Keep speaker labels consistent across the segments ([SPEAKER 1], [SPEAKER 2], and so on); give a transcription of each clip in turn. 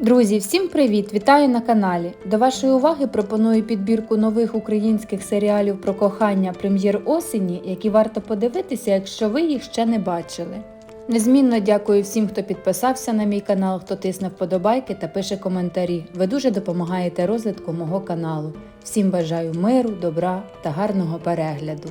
[SPEAKER 1] Друзі, всім привіт! Вітаю на каналі. До вашої уваги пропоную підбірку нових українських серіалів про кохання прем'єр осені, які варто подивитися, якщо ви їх ще не бачили. Незмінно дякую всім, хто підписався на мій канал, хто тисне вподобайки та пише коментарі. Ви дуже допомагаєте розвитку мого каналу. Всім бажаю миру, добра та гарного перегляду.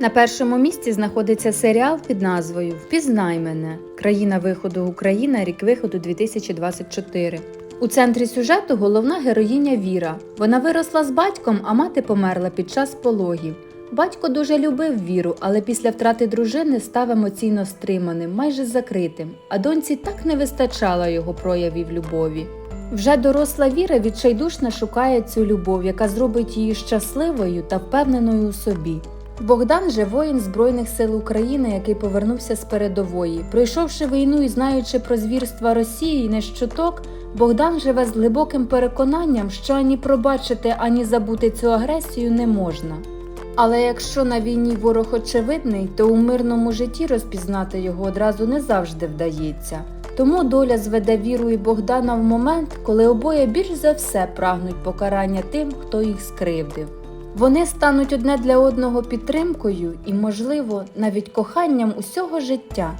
[SPEAKER 1] На першому місці знаходиться серіал під назвою Впізнай мене. Країна виходу Україна, рік виходу 2024. У центрі сюжету головна героїня Віра. Вона виросла з батьком, а мати померла під час пологів. Батько дуже любив віру, але після втрати дружини став емоційно стриманим, майже закритим, а доньці так не вистачало його проявів любові. Вже доросла віра відчайдушно шукає цю любов, яка зробить її щасливою та впевненою у собі. Богдан же воїн Збройних сил України, який повернувся з передової. Пройшовши війну і знаючи про звірства Росії, не щуток, Богдан живе з глибоким переконанням, що ані пробачити, ані забути цю агресію не можна. Але якщо на війні ворог очевидний, то у мирному житті розпізнати його одразу не завжди вдається. Тому доля зведе віру і Богдана в момент, коли обоє більш за все прагнуть покарання тим, хто їх скривдив. Вони стануть одне для одного підтримкою і, можливо, навіть коханням усього життя.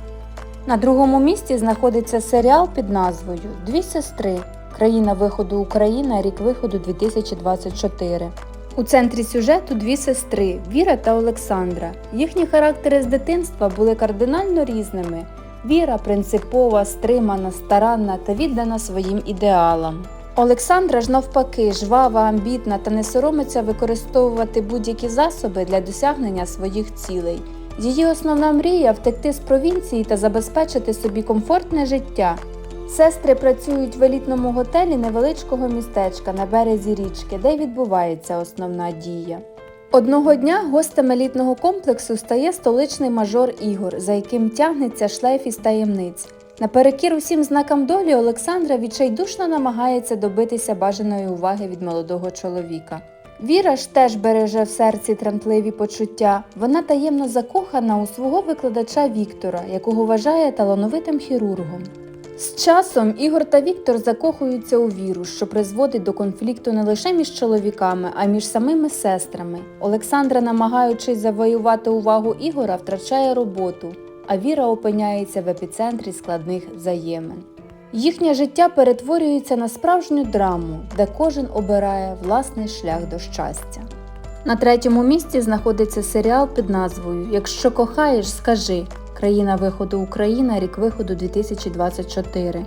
[SPEAKER 1] На другому місці знаходиться серіал під назвою Дві сестри. Країна виходу Україна, рік виходу 2024. У центрі сюжету дві сестри Віра та Олександра. Їхні характери з дитинства були кардинально різними. Віра принципова, стримана, старанна та віддана своїм ідеалам. Олександра ж навпаки, жвава, амбітна та не соромиться використовувати будь-які засоби для досягнення своїх цілей. Її основна мрія втекти з провінції та забезпечити собі комфортне життя. Сестри працюють в елітному готелі невеличкого містечка на березі річки, де відбувається основна дія. Одного дня гостем елітного комплексу стає столичний мажор Ігор, за яким тягнеться шлейф із таємниць. Наперекір усім знакам долі Олександра відчайдушно намагається добитися бажаної уваги від молодого чоловіка. Віра ж теж береже в серці тремтливі почуття. Вона таємно закохана у свого викладача Віктора, якого вважає талановитим хірургом. З часом Ігор та Віктор закохуються у віру, що призводить до конфлікту не лише між чоловіками, а й між самими сестрами. Олександра, намагаючись завоювати увагу Ігора, втрачає роботу, а Віра опиняється в епіцентрі складних взаємин. Їхнє життя перетворюється на справжню драму, де кожен обирає власний шлях до щастя. На третьому місці знаходиться серіал під назвою Якщо кохаєш, скажи Країна виходу Україна, рік виходу 2024.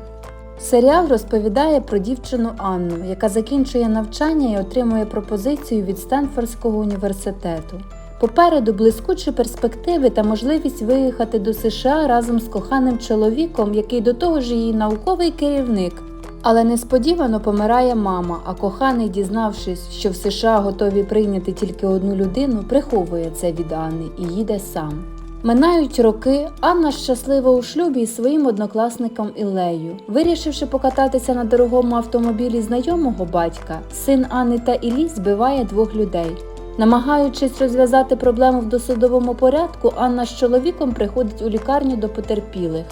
[SPEAKER 1] Серіал розповідає про дівчину Анну, яка закінчує навчання і отримує пропозицію від Стенфордського університету. Попереду блискучі перспективи та можливість виїхати до США разом з коханим чоловіком, який до того ж її науковий керівник. Але несподівано помирає мама, а коханий, дізнавшись, що в США готові прийняти тільки одну людину, приховує це від Анни і їде сам. Минають роки, Анна щаслива у шлюбі із своїм однокласником Ілею. Вирішивши покататися на дорогому автомобілі знайомого батька, син Анни та Іллі збиває двох людей. Намагаючись розв'язати проблему в досудовому порядку, Анна з чоловіком приходить у лікарню до потерпілих.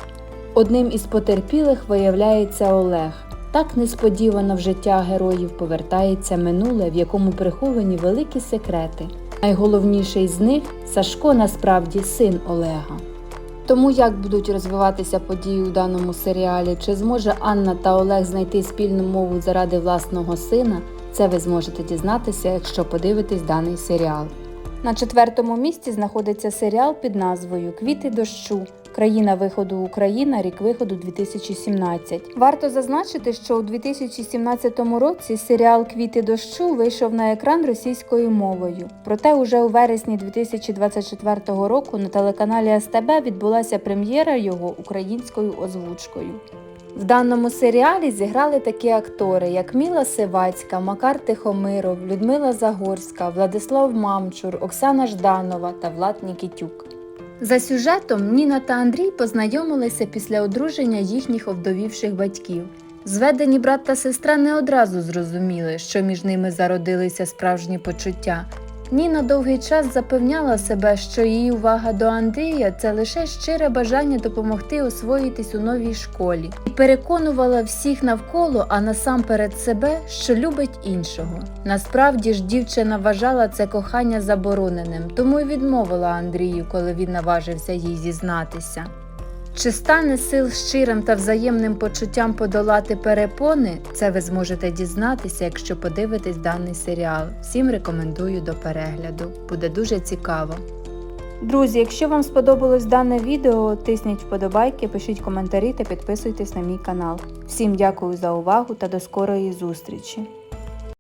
[SPEAKER 1] Одним із потерпілих виявляється Олег. Так несподівано в життя героїв повертається минуле, в якому приховані великі секрети. Найголовніший з них Сашко насправді син Олега. Тому як будуть розвиватися події у даному серіалі, чи зможе Анна та Олег знайти спільну мову заради власного сина, це ви зможете дізнатися, якщо подивитесь даний серіал. На четвертому місці знаходиться серіал під назвою Квіти дощу. Країна виходу Україна, рік виходу 2017. Варто зазначити, що у 2017 році серіал Квіти дощу вийшов на екран російською мовою. Проте уже у вересні 2024 року на телеканалі СТБ відбулася прем'єра його українською озвучкою. В даному серіалі зіграли такі актори, як Міла Сивацька, Макар Тихомиров, Людмила Загорська, Владислав Мамчур, Оксана Жданова та Влад Нікітюк. За сюжетом Ніна та Андрій познайомилися після одруження їхніх овдовівших батьків. Зведені брат та сестра не одразу зрозуміли, що між ними зародилися справжні почуття. Ніна довгий час запевняла себе, що її увага до Андрія це лише щире бажання допомогти освоїтись у новій школі, і переконувала всіх навколо, а насамперед себе, що любить іншого. Насправді ж дівчина вважала це кохання забороненим, тому й відмовила Андрію, коли він наважився їй зізнатися. Чи стане сил щирим та взаємним почуттям подолати перепони? Це ви зможете дізнатися, якщо подивитесь даний серіал. Всім рекомендую до перегляду. Буде дуже цікаво. Друзі, якщо вам сподобалось дане відео, тисніть вподобайки, пишіть коментарі та підписуйтесь на мій канал. Всім дякую за увагу та до скорої зустрічі!